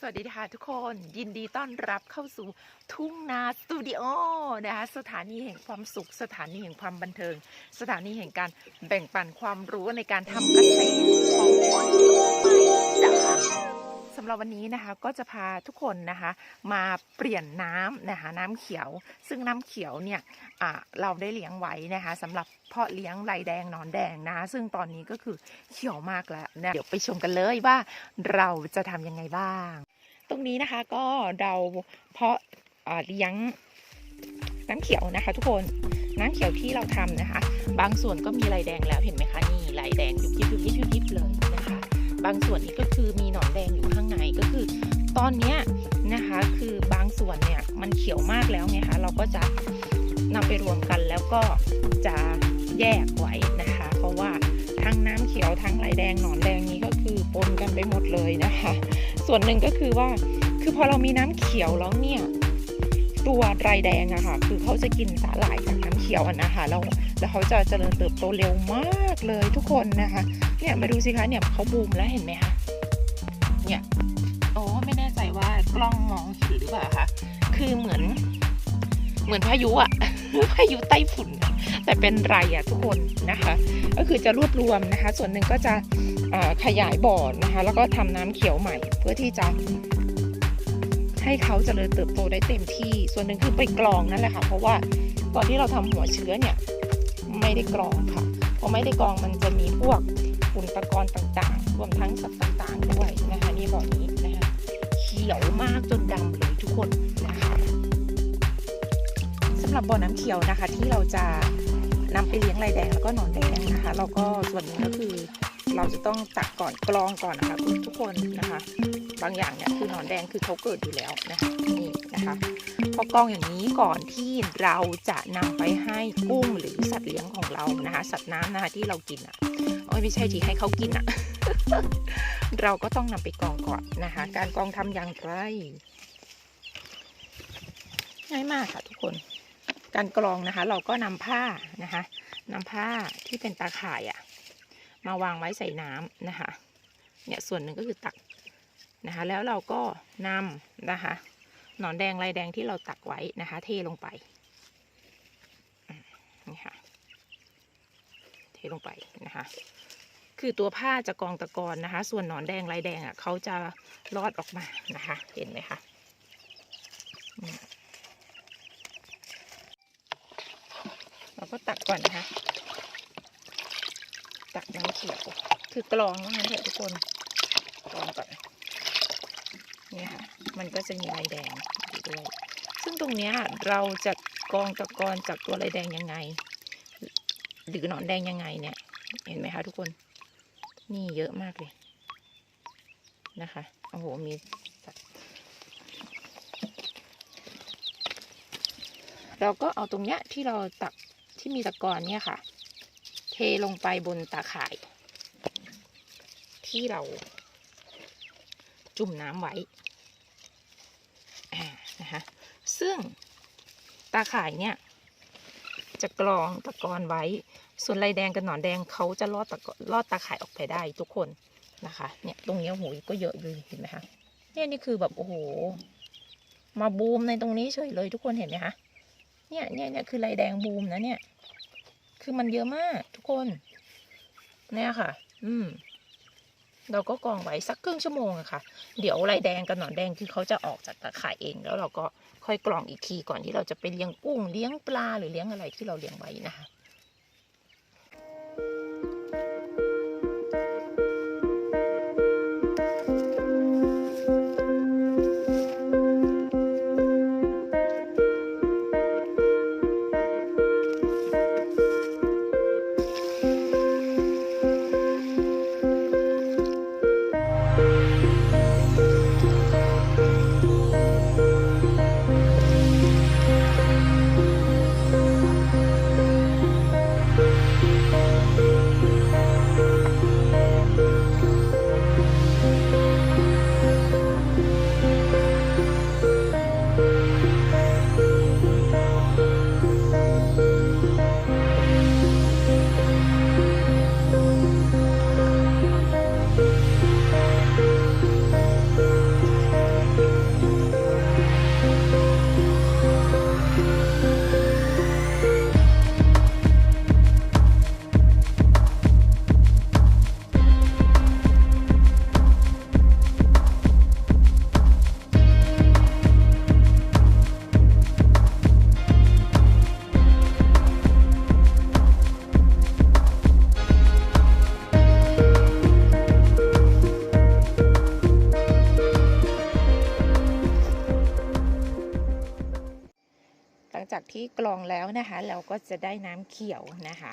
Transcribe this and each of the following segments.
สวัสดีค่ะทุกคนยินดีต้อนรับเข้าสู่ทุ่งนาสตูดิโอนะคะสถานีแห่งความสุข สถานีแห่งความบันเทิง สถานีแห่งการแบ่งปันความรู้ในการทำเกษตรของคนยุคใหม่จ้าสำหรับวันนี้นะคะก็จะพาทุกคนนะคะมาเปลี่ยนน้ำนะคะน้ำเขียว ซึ่งน้ำเขียวเนี่ยเราได้เลี้ยงไว้นะคะสำหรับเพาะเลี้ยงลายแดงนอนแดงนะคะซึ่งตอนนี้ก็คือเขียวมากแล้วนะเดี๋ยวไปชมกันเลยว่าเราจะทำยังไงบ้าง ตรงนี้นะคะก็เราเพาะเลี้ยงน้ำเขียวนะคะ ทุกคนน้ำเขียวที่เราทำนะคะ บางส่วนก็มีลายแดงแล้วเห็นไหมคะนี่ลายแดงยุบยิบยุบยิบยุบยิบเลยนะคะ บางส่วนนี้ก็คือมีหนอนแดงอยู่ข้างในก็คือ ตอนนี้นะคะคือบางส่วนเนี่ยมันเขียวมากแล้วไงคะเราก็จะนำไปรวมกันแล้วก็จะแยกไว้นะคะ เพราะว่าทั้งน้ำเขียวทั้งลายแดงหนอนแดงนี้ก็คือปนกันไปหมดเลยนะคะ ส่วนหนึ่งก็คือว่า คือพอเรามีน้ำเขียวแล้วเนี่ย ตัวไรแดงอะค่ะ คือเขาจะกินสาหร่ายจากน้ำเขียวอะนะคะแล้วแล้วเขาจะเจริญเติบโตเร็วมากเลยทุกคนนะคะ เนี่ยมาดูสิคะเนี่ยเขาบูมแล้วเห็นไหมคะ เนี่ย โอ้ไม่แน่ใจว่ากล้องมองเห็นหรือเปล่าคะ คือเหมือน เหมือนพายุอะพายุไต้ฝุ่น แต่เป็นไรอะทุกคนนะคะ ก็คือจะรวบรวมนะคะ ส่วนหนึ่งก็จะ ขยายบ่อนะคะ แล้วก็ทำน้ำเขียวใหม่ เพื่อที่จะ ให้เขาเจริญเติบโตได้เต็มที่ ส่วนหนึ่งคือไปกรองนั่นแหละค่ะ เพราะว่าตอนที่เราทำหัวเชื้อเนี่ย ไม่ได้กรองค่ะพอไม่ได้กรองมันจะมีพวกฝุ่นตะกอนต่างๆ รวมทั้งสัตว์ต่างๆด้วยนะคะนี่บ่อนี้นะคะเขียวมากจนดำเลยทุกคนนะคะสำหรับบ่อน้ำเขียวนะคะที่เราจะนำไปเลี้ยงลายแดงแล้วก็หนอนแดงนะคะแล้วก็ส่วนหนึงก็คือ เราจะต้องตักก่อนกรองก่อนนะคะทุกคนนะคะ บางอย่างเนี่ยคือหนอนแดงคือเขาเกิดอยู่แล้วนะคะนี่นะคะพอกรองอย่างนี้ก่อนที่เราจะนำไปให้กุ้งหรือสัตว์เลี้ยงของเรานะคะ สัตว์น้ำนะคะที่เรากินอะโอ้ยไม่ใช่ที่ให้เขากินอะ เราก็ต้องนำไปกรองก่อนนะคะ การกรองทำอย่างไรง่ายมากค่ะทุกคนการกรองนะคะ เราก็นำผ้านะคะนำผ้าที่เป็นตาข่ายอะ มาวางไว้ใส่น้ำนะคะเนี่ยส่วนหนึ่งก็คือตักนะคะ แล้วเราก็นำนะคะ หนอนแดงลายแดงที่เราตักไว้นะคะ เทลงไปนี่ค่ะเทลงไปนะคะ คือตัวผ้าจะกองตะกอนนะคะ ส่วนหนอนแดงลายแดงอะเขาจะรอดออกมานะคะ เห็นไหมคะเราก็ตักก่อนนะคะ ตักน้ำเขียว คือกรองว่างั้นเถอะทุกคนกรองก่อนเนี่ยค่ะ มันก็จะมีลายแดงอยู่ด้วย ซึ่งตรงเนี้ยเราจะกรองตะกอนจากตัวลายแดงยังไง หรือหนอนแดงยังไงเนี่ย เห็นไหมคะทุกคน นี่เยอะมากเลยนะคะ โอ้โห มีสัตว์เราก็เอาตรงเนี้ยที่เราตักที่มีตะกอนเนี่ยค่ะ เทลงไปบนตาข่าย ที่เราจุ่มน้ำไว้นะคะซึ่งตาข่ายเนี่ย จะกรองตะกอนไว้ ส่วนลายแดงกับหนอนแดงเขาจะลอดตะกอนลอดตาข่ายออกไปได้ทุกคนนะคะ เนี่ยตรงนี้ยโหก็เยอะอยู่เห็นไหมคะเนี่ยนี่คือแบบโอ้โห มาบูมในตรงนี้เฉยเลยทุกคนเห็นไหมคะเนี่ยเนี่ยเนี่ยคือลายแดงบูมนะเนี่ย คือมันเยอะมาก ทุกคน เนี่ยค่ะ อืม เราก็กองไว้สักครึ่งชั่วโมงอะค่ะ เดี๋ยวลายแดงกับหนอนแดงคือเขาจะออกจากตะข่ายเอง แล้วเราก็ค่อยกรองอีกทีก่อนที่เราจะไปเลี้ยงกุ้งเลี้ยงปลาหรือเลี้ยงอะไรที่เราเลี้ยงไว้นะคะ ที่กรองแล้วนะคะ เราก็จะได้น้ำเขียวนะคะ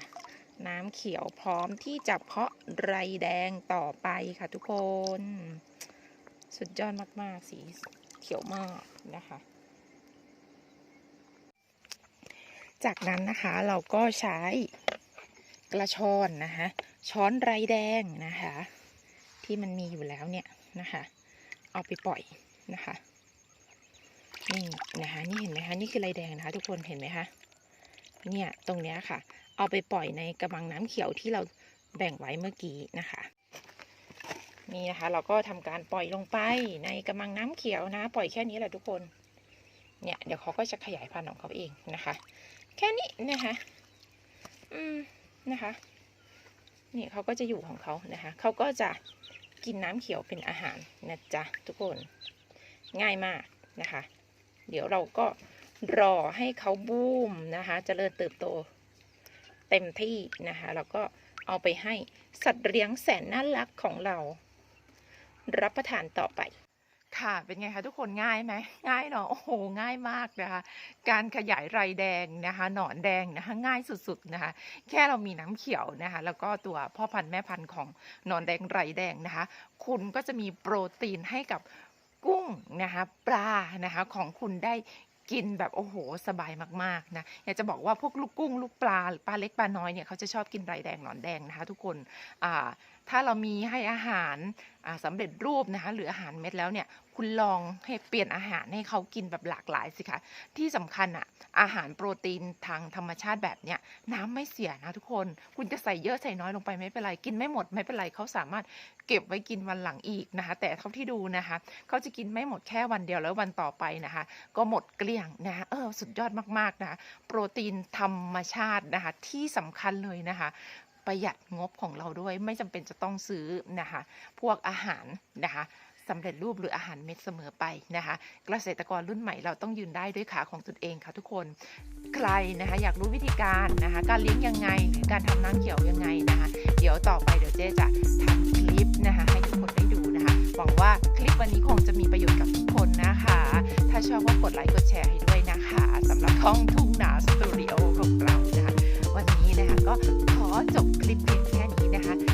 น้ำเขียวพร้อมที่จะเพาะไรแดงต่อไปค่ะทุกคน สุดยอดมากๆ สีเขียวมากนะคะ จากนั้นนะคะเราก็ใช้กระชอนนะคะ ช้อนไรแดงนะคะ ที่มันมีอยู่แล้วเนี่ยนะคะ เอาไปปล่อยนะคะ นี่นะคะนี่เห็นไหมคะนี่คือไรแดงนะคะ ทุกคนเห็นไหมคะเนี่ยตรงเนี้ยค่ะ เอาไปปล่อยในกระมังน้ำเขียวที่เราแบ่งไว้เมื่อกี้นะคะนี่นะคะ เราก็ทำการปล่อยลงไปในกระมังน้ำเขียวนะ ปล่อยแค่นี้แหละทุกคนเนี่ยเดี๋ยวเขาก็จะขยายพันธุ์ของเขาเองนะคะ แค่นี้นะคะอืมนะคะนี่เขาก็จะอยู่ของเขานะคะเขาก็จะกินน้ำเขียวเป็นอาหารนะจ๊ะทุกคนง่ายมากนะคะ เดี๋ยวเราก็รอให้เขาบูมนะคะจเจริญเติบโต เต็มที่นะคะแล้วก็เอาไปให้สัตว์เลี้ยงแสนน่ารักของเรา รับประทานต่อไป ค่ะเป็นไงคะทุกคนง่ายไหมง่ายเนาะโอ้โหง่ายมากนะคะการขยายไรแดงนะคะหนอนแดงนะคะง่ายสุดๆนะคะแค่เรามีน้ำเขียวนะคะแล้วก็ตัวพ่อพันธุ์แม่พันธุ์ของหนอนแดงไรแดงนะคะ คุณก็จะมีโปรตีนให้กับ กุ้งนะคะปลานะคะของคุณได้กินแบบโอ้โหสบายมากๆนะอยากจะบอกว่าพวกลูกกุ้งลูกปลาปลาเล็กปลาน้อยเนี่ยเขาจะชอบกินไรแดงหนอนแดงนะคะทุกคนอ่า ถ้าเรามีให้อาหารอ่าสำเร็จรูปนะคะหรืออาหารเม็ดแล้วเนี่ยคุณลองให้เปลี่ยนอาหารให้เขากินแบบหลากหลายสิคะที่สำคัญอะอาหารโปรตีนทางธรรมชาติแบบเนี้ยน้ำไม่เสียนะทุกคน คุณจะใส่เยอะใส่น้อยลงไปไม่เป็นไรกินไม่หมดไม่เป็นไรเขาสามารถเก็บไว้กินวันหลังอีกนะคะ แต่เท่าที่ดูนะคะเขาจะกินไม่หมดแค่วันเดียวแล้ววันต่อไปนะคะ ก็หมดเกลี้ยงนะคะเออสุดยอดมากๆนะะโปรตีนธรรมชาตินะคะที่สำคัญเลยนะคะ ประหยัดงบของเราด้วย ไม่จำเป็นจะต้องซื้อนะคะ พวกอาหารนะคะสำเร็จรูปหรืออาหารเม็ดเสมอไปนะคะเกษตรกรรุ่นใหม่เราต้องยืนได้ด้วยขาของตนเองค่ะทุกคน ใครนะคะอยากรู้วิธีการนะคะ การเลี้ยงยังไงหรือการทำน้ำเขียวยังไงนะคะ เดี๋ยวต่อไปเดี๋ยวเจ๊จะทำคลิปนะคะให้ทุกคนได้ดูนะคะ หวังว่าคลิปวันนี้คงจะมีประโยชน์กับทุกคนนะคะ ถ้าชอบก็กดไลค์กดแชร์ให้ด้วยนะคะสำหรับห้องทุ่งนาสตูดิโอของเรา ก็ขอจบคลิปเพียงแค่นี้นะคะ